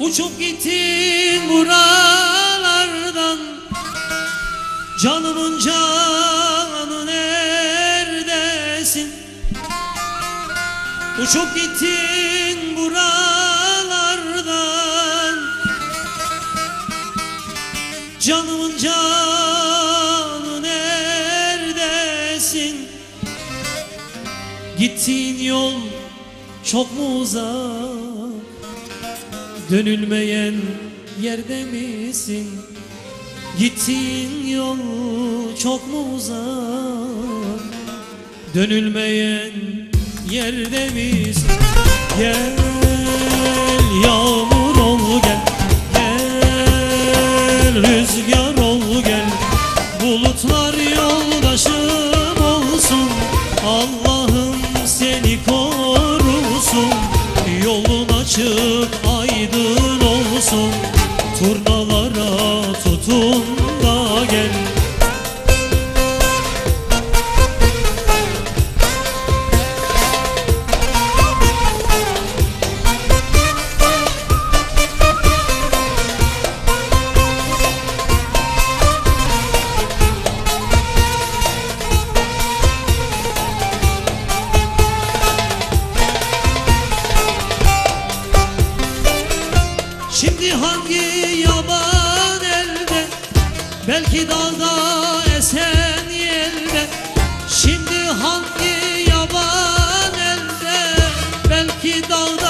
Uçup gittin buralardan. Canımın canı neredesin? Uçup gittin buralardan. Canımın canı neredesin? Gittiğin yol çok mu uzak Dönülmeyen yerde misin? Gittiğin yol çok mu uzak? Dönülmeyen yerde misin? Gel yağmur ol gel. Gel rüzgar açık aydın olsun. Turnalara tutun da gel hangi yaban elde? Belki dalda esen yelde Şimdi hangi yaban elde? Belki dalda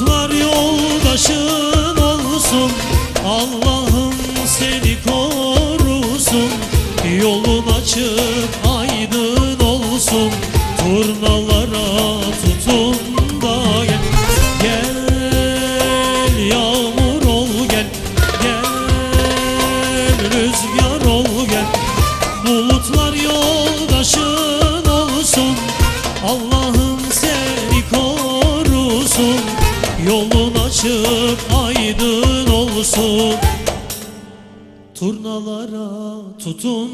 Bulutlar yoldaşın olsun Allah'ım seni korusun. Yolun açık aydın olsun Turnalara tutun da gel. Gel yağmur ol gel. Gel rüzgar ol gel. Bulutlar yoldaşın olsun Allah'ım seni korusun Yolun açık aydın olsun. Turnalara tutun